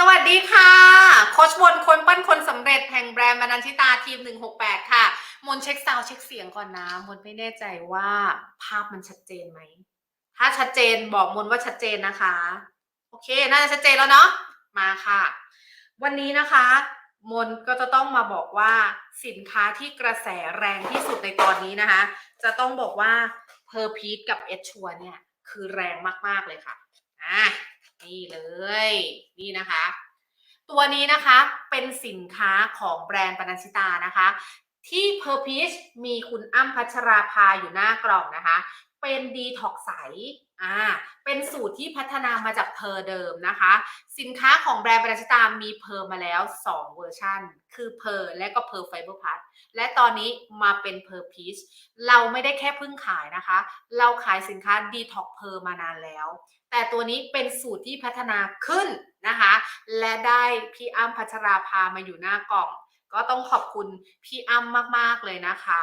สวัสดีค่ะโคชบนคนปั้นคนสำเร็จแห่งแบรนด์มานันทิตาทีม 168 ค่ะ มนเช็คซาวเช็คเสียงก่อนนะ มนไม่แน่ใจว่าภาพมันชัดเจนไหม ถ้าชัดเจนบอกมนว่าชัดเจนนะคะ โอเค น่าจะชัดเจนแล้วเนาะมาค่ะ วันนี้นะคะ มนก็จะต้องมาบอกว่าสินค้าที่กระแสแรงที่สุดในตอนนี้นะคะ จะต้องบอกว่าเพอร์พีทกับเอชชัวเนี่ยคือแรงมากๆเลยค่ะอะ นี่เลย นี่นะคะ ตัวนี้นะคะเป็นสินค้าของแบรนด์ปนัญชิตานะคะ ที่ p u r p i s มีคุณอ้ำพัชราภาอยู่หน้ากล่องนะคะ เป็นดีท็อกใสอ่าเป็นสูตรที่พัฒนามาจากเพอเดิมนะคะ สินค้าของแบรนด์ปนัญชิตามีเพอร์มาแล้ว 2 เวอร์ชันคือเพอร์และก็เพอร์ไฟเบอร์พัทและตอนนี้มาเป็นเพอร์พีชเราไม่ได้แค่เพิ่งขายนะคะ เราขายสินค้าดีท็อกเพอร์มานานแล้ว แต่ตัวนี้เป็นสูตรที่พัฒนาขึ้นนะคะ และได้พี่อ้ำพัชราภามาอยู่หน้ากล่อง ก็ต้องขอบคุณพี่อ้ำมาก ๆ เลยนะคะ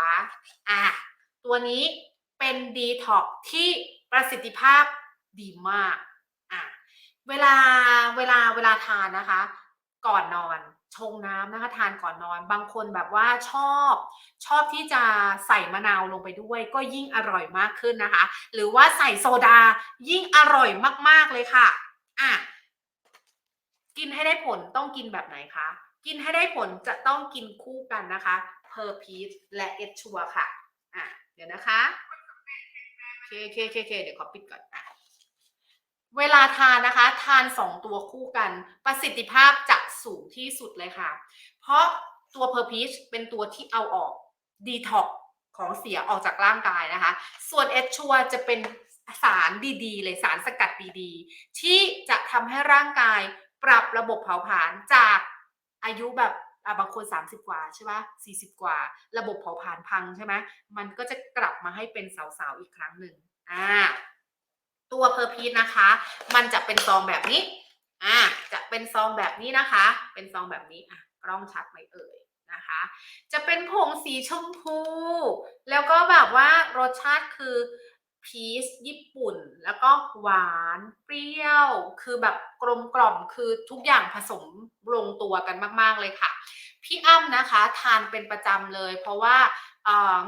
อะตัวนี้เป็นดีท็อกที่ประสิทธิภาพดีมากอะเวลาเวลาเวลาทานนะคะ ก่อนนอน ชงน้ำนะคะทานก่อนนอน บางคนแบบว่าชอบชอบที่จะใส่มะนาวลงไปด้วย ก็ยิ่งอร่อยมากขึ้นนะคะ หรือว่าใส่โซดายิ่งอร่อยมากๆเลยค่ะอะกินให้ได้ผลต้องกินแบบไหนคะ กินให้ได้ผลจะต้องกินคู่กันนะคะเพอร์พีชและเอชัวค่ะอะเดี๋ยวนะคะโอเคโอเคโอเคโอเคเดี๋ยวขอปิดก่อนอะ เวลาทานนะคะ ทานสองตัวคู่กัน ประสิทธิภาพจะสูงที่สุดเลยค่ะ เพราะตัวเพอร์พีชเป็นตัวที่เอาออกดีท็อกของเสียออกจากร่างกายนะคะ ส่วนเอชัวจะเป็นสารดีๆ เลยสารสกัดดีๆ ที่จะทำให้ร่างกายปรับระบบเผาผลาญจากอายุแบบอะบางคน 30 กว่าใช่ไหม40 กว่า ระบบเผาผลาญพังใช่ไหมมันก็จะกลับมาให้เป็นสาวๆอีกครั้งหนึ่งอ่า ตัวเพอร์พีนะคะ มันจะเป็นซองแบบนี้ อ่า จะเป็นซองแบบนี้นะคะ เป็นซองแบบนี้ อะ กล้องชัดไหมเอ่ยนะคะ จะเป็นผงสีชมพู แล้วก็แบบว่ารสชาติคือพีชญี่ปุ่น แล้วก็หวานเปรี้ยว คือแบบกลมกล่อมคือทุกอย่างผสมลงตัวกันมาก ๆ เลยค่ะ พี่อ้ำนะคะทานเป็นประจำเลย เพราะว่า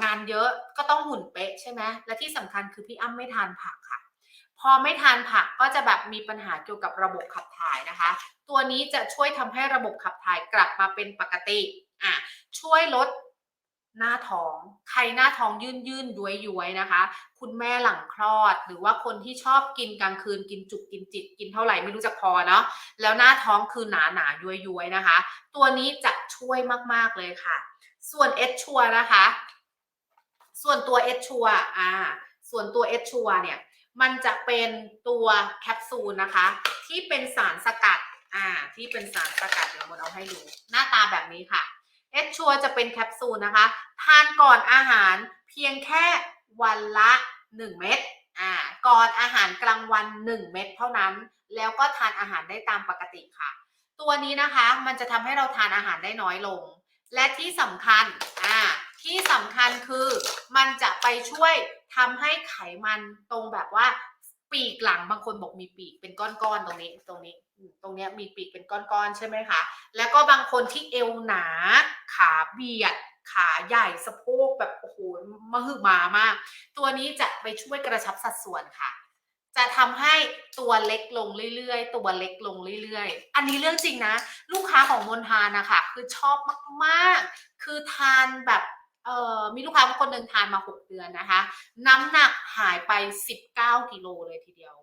งานเยอะก็ต้องหุ่นเป๊ะใช่ไหมและที่สำคัญคือพี่อ้ำไม่ทานผักค่ะ อไม่ทานผักก็จะแบบมีปัญหาเกี่ยวกับระบบขับถ่ายนะคะ ตัวนี้จะช่วยทำให้ระบบขับถ่ายกลับมาเป็นปกติอะช่วยลดหน้าท้อง ใครหน้าท้องยื่นยื่นย้วยย้วยนะคะ คุณแม่หลังคลอด หรือว่าคนที่ชอบกินกลางคืนกินจุกกินจิตกินเท่าไหร่ไม่รู้จักพอเนาะแล้วหน้าท้องคือหนาหนาย้วยย้วยนะคะ ตัวนี้จะช่วยมากๆเลยค่ะ ส่วนเอชชัวนะคะ ส่วนตัวเอชชัวอ่าส่วนตัวเอชชัวเนี่ย มันจะเป็นตัวแคปซูลนะคะ ที่เป็นสารสกัดอ่าที่เป็นสารสกัดเดี๋ยวมนเอาให้ดู หน้าตาแบบนี้ค่ะเอชชัวจะเป็นแคปซูลนะคะ ทานก่อนอาหารเพียงแค่วันละ 1 เม็ดอ่าก่อนอาหารกลางวัน 1 เม็ดเท่านั้น แล้วก็ทานอาหารได้ตามปกติค่ะ ตัวนี้นะคะมันจะทำให้เราทานอาหารได้น้อยลง และที่สำคัญอ่าที่สำคัญคือมันจะไปช่วย ทำให้ไขมันตรงแบบว่าปีกหลังบางคนบอกมีปีกเป็นก้อนๆตรงนี้ตรงนี้ตรงนี้มีปีกเป็นก้อนๆใช่ไหมคะ แล้วก็บางคนที่เอวหนาขาเบียดขาใหญ่สะโพกแบบโอ้โหมหึมามาก ตัวนี้จะไปช่วยกระชับสัดส่วนค่ะ จะทำให้ตัวเล็กลงเรื่อยๆ ตัวเล็กลงเรื่อยๆ อันนี้เรื่องจริงนะ ลูกค้าของมนทานนะคะคือชอบมากๆ คือทานแบบ เอ่อมีลูกค้าคนหนึ่งทานมา 6 เดือนนะคะ น้ำหนักหายไป 19 กิโลเลยทีเดียว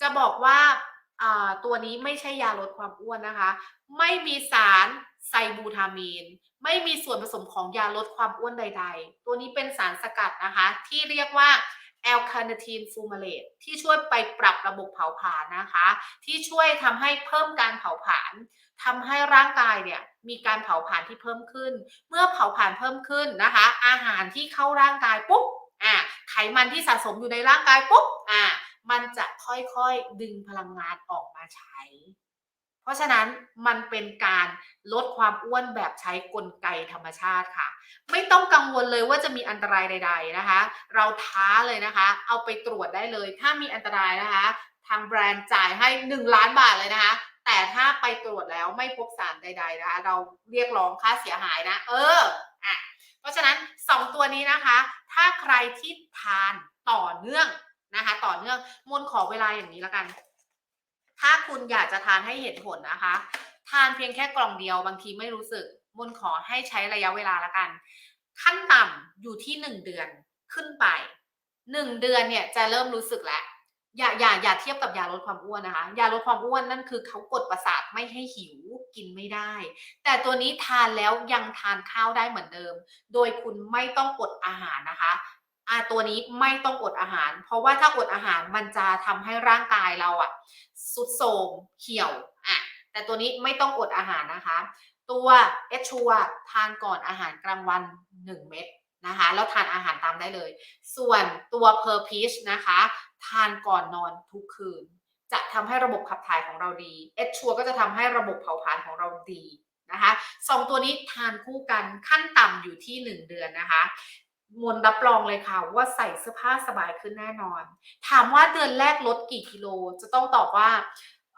จะบอกว่าอ่าตัวนี้ไม่ใช่ยาลดความอ้วนนะคะ ไม่มีสารไซบูทามีน ไม่มีส่วนผสมของยาลดความอ้วนใด ๆ ตัวนี้เป็นสารสกัดนะคะ ที่เรียกว่า แอลคาเนทีนฟูมาเลตที่ช่วยไปปรับระบบเผาผลาญนะคะ ที่ช่วยทำให้เพิ่มการเผาผลาญทำให้ร่างกายเนี่ยมีการเผาผลาญที่เพิ่มขึ้น เมื่อเผาผลาญเพิ่มขึ้นนะคะ อาหารที่เข้าร่างกายปุ๊บอ่าไขมันที่สะสมอยู่ในร่างกายปุ๊บอ่ามันจะค่อยๆดึงพลังงานออกมาใช้ เพราะฉะนั้นมันเป็นการลดความอ้วนแบบใช้กลไกธรรมชาติค่ะ ไม่ต้องกังวลเลยว่าจะมีอันตรายใด ๆนะคะ เราท้าเลยนะคะ เอาไปตรวจได้เลย ถ้ามีอันตรายนะคะ ทางแบรนด์จ่ายให้ 1 ล้านบาทเลยนะคะ แต่ถ้าไปตรวจแล้วไม่พบสารใด ๆ นะคะ เราเรียกร้องค่าเสียหายนะ เอออะเพราะฉะนั้น 2 ตัวนี้นะคะ ถ้าใครที่ทานต่อเนื่องนะคะ ต่อเนื่องมนขอเวลาอย่างนี้แล้วกัน ถ้าคุณอยากจะทานให้เห็นผลนะคะ ทานเพียงแค่กล่องเดียวบางทีไม่รู้สึกมนขอให้ใช้ระยะเวลาละกัน ขั้นต่ำอยู่ที่ 1 เดือนขึ้นไป 1 เดือนเนี่ยจะเริ่มรู้สึกแล้วอย่าอย่าอย่าเทียบกับยาลดความอ้วนนะคะ ยาลดความอ้วนนั่นคือเขากดประสาทไม่ให้หิวกินไม่ได้ แต่ตัวนี้ทานแล้วยังทานข้าวได้เหมือนเดิม โดยคุณไม่ต้องอดอาหารนะคะ อาตัวนี้ไม่ต้องอดอาหาร เพราะว่าถ้าอดอาหารมันจะทำให้ร่างกายเราอะสุดโทมเหี่ยวอะแต่ตัวนี้ไม่ต้องอดอาหารนะคะ ตัวเอชัวทานก่อนอาหารกลางวัน 1 เม็ดนะคะแล้วทานอาหารตามได้เลย ส่วนตัวเพอร์พีชนะคะ ทานก่อนนอนทุกคืน จะทำให้ระบบขับถ่ายของเราดีเอชัวก็จะทำให้ระบบเผาผลาญของเราดีนะคะสองตัวนี้ทานคู่กันขั้นต่ำอยู่ที่ 1 เดือนนะคะ มนรับรองเลยค่ะ ว่าใส่เสื้อผ้าสบายขึ้นแน่นอน ถามว่าเดือนแรกลดกี่กิโล จะต้องตอบว่า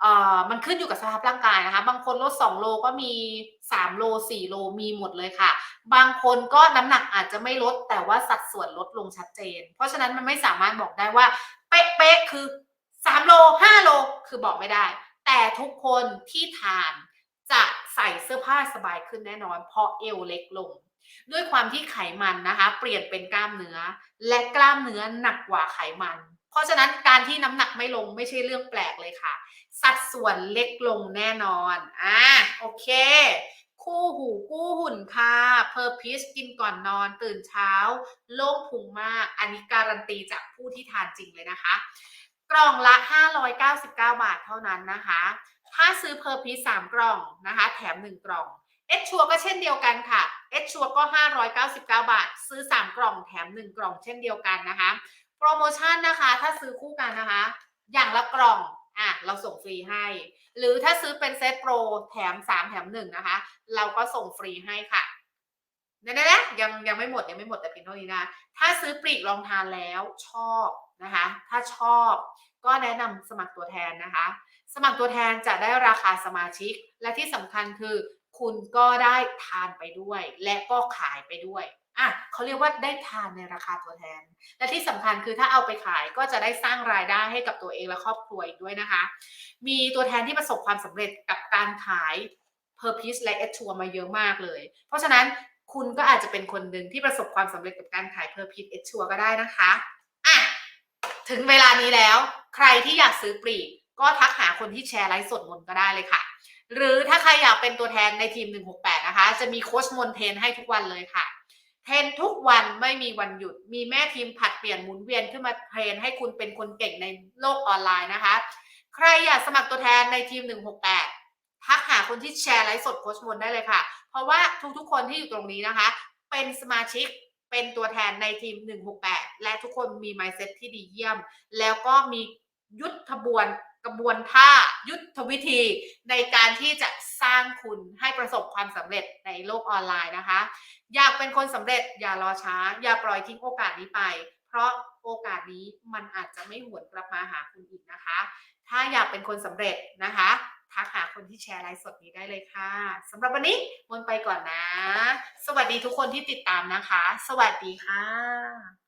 เอ่อมันขึ้นอยู่กับสภาพร่างกายนะคะ บางคนลด 2 โลก็มี 3 โล 4 โลมีหมดเลยค่ะ บางคนก็น้ำหนักอาจจะไม่ลด แต่ว่าสัดส่วนลดลงชัดเจน เพราะฉะนั้นมันไม่สามารถบอกได้ว่า เป๊ะๆคือ 3 โล 5 โลคือบอกไม่ได้ แต่ทุกคนที่ทานจะใส่เสื้อผ้าสบายขึ้นแน่นอน เพราะเอวเล็กลง ด้วยความที่ไขมันนะคะ เปลี่ยนเป็นกล้ามเนื้อ และกล้ามเนื้อหนักกว่าไขมัน เพราะฉะนั้นการที่น้ำหนักไม่ลงไม่ใช่เรื่องแปลกเลยค่ะ สัดส่วนเล็กลงแน่นอนอะโอเค คู่หูคู่หุ่นค่ะเพอร์พิชกินก่อนนอนตื่นเช้า โล่งพุงมาก อันนี้การันตีจากผู้ที่ทานจริงเลยนะคะ กล่องละ 599 บาทเท่านั้นนะคะ ถ้าซื้อเพอร์พีสามกล่องนะคะ แถม 1 กล่อง เอชชัวก็เช่นเดียวกันค่ะเอชชัวก็ 599 บาท ซื้อ 3 กล่องแถม 1 กล่องเช่นเดียวกันนะคะ โปรโมชั่นนะคะถ้าซื้อคู่กันนะคะ อย่างละกล่องอะเราส่งฟรีให้ หรือถ้าซื้อเป็นเซตโปรแถม 3 แถม 1 นะคะ เราก็ส่งฟรีให้ค่ะเดี๋ยวนะยังยังไม่หมดยังไม่หมดแต่เพียงเท่านี้นะ ถ้าซื้อปลีกลองทานแล้วชอบนะคะ ถ้าชอบก็แนะนำสมัครตัวแทนนะคะ สมัครตัวแทนจะได้ราคาสมาชิก และที่สำคัญคือ คุณก็ได้ทานไปด้วย และก็ขายไปด้วยอะเขาเรียกว่าได้ทานในราคาตัวแทน และที่สำคัญคือถ้าเอาไปขายก็จะได้สร้างรายได้ให้กับตัวเองและครอบครัวอีกด้วยนะคะ มีตัวแทนที่ประสบความสำเร็จกับการขาย p u r p o s e และ a d t u r มาเยอะมากเลย เพราะฉะนั้นคุณก็อาจจะเป็นคนหนึ่งที่ประสบความสำเร็จกับการขาย p u r p o s e a d t u r ก็ได้นะคะอะถึงเวลานี้แล้ว ใครที่อยากซื้อปลีก ก็ทักหาคนที่แชร์ไลฟ์สดมนก็ได้เลยค่ะ หรือถ้าใครอยากเป็นตัวแทนในทีม 168 นะคะ จะมีโค้ชมนเทนให้ทุกวันเลยค่ะ เทรนทุกวันไม่มีวันหยุด มีแม่ทีมผัดเปลี่ยนหมุนเวียนขึ้นมาเทรนให้คุณเป็นคนเก่งในโลกออนไลน์นะคะ ใครอยากสมัครตัวแทนในทีม 168 ทักหาคนที่แชร์ไลฟ์สดโค้ชมนได้เลยค่ะ เพราะว่าทุกๆคนที่อยู่ตรงนี้นะคะ เป็นสมาชิกเป็นตัวแทนในทีม 168 และทุกคนมี mindset ที่ดีเยี่ยม แล้วก็มียุทธบวนกระบวนท่า ยุทธวิธีในการที่จะสร้างคุณให้ประสบความสำเร็จในโลกออนไลน์นะคะ อยากเป็นคนสำเร็จอย่ารอช้า อย่าปล่อยทิ้งโอกาสนี้ไป เพราะโอกาสนี้มันอาจจะไม่หวนกลับมาหาคุณอีกนะคะ ถ้าอยากเป็นคนสำเร็จนะคะทักหาคนที่แชร์ไลฟ์สดนี้ได้เลยค่ะสำหรับวันนี้มนไปก่อนนะ สวัสดีทุกคนที่ติดตามนะคะ สวัสดีค่ะ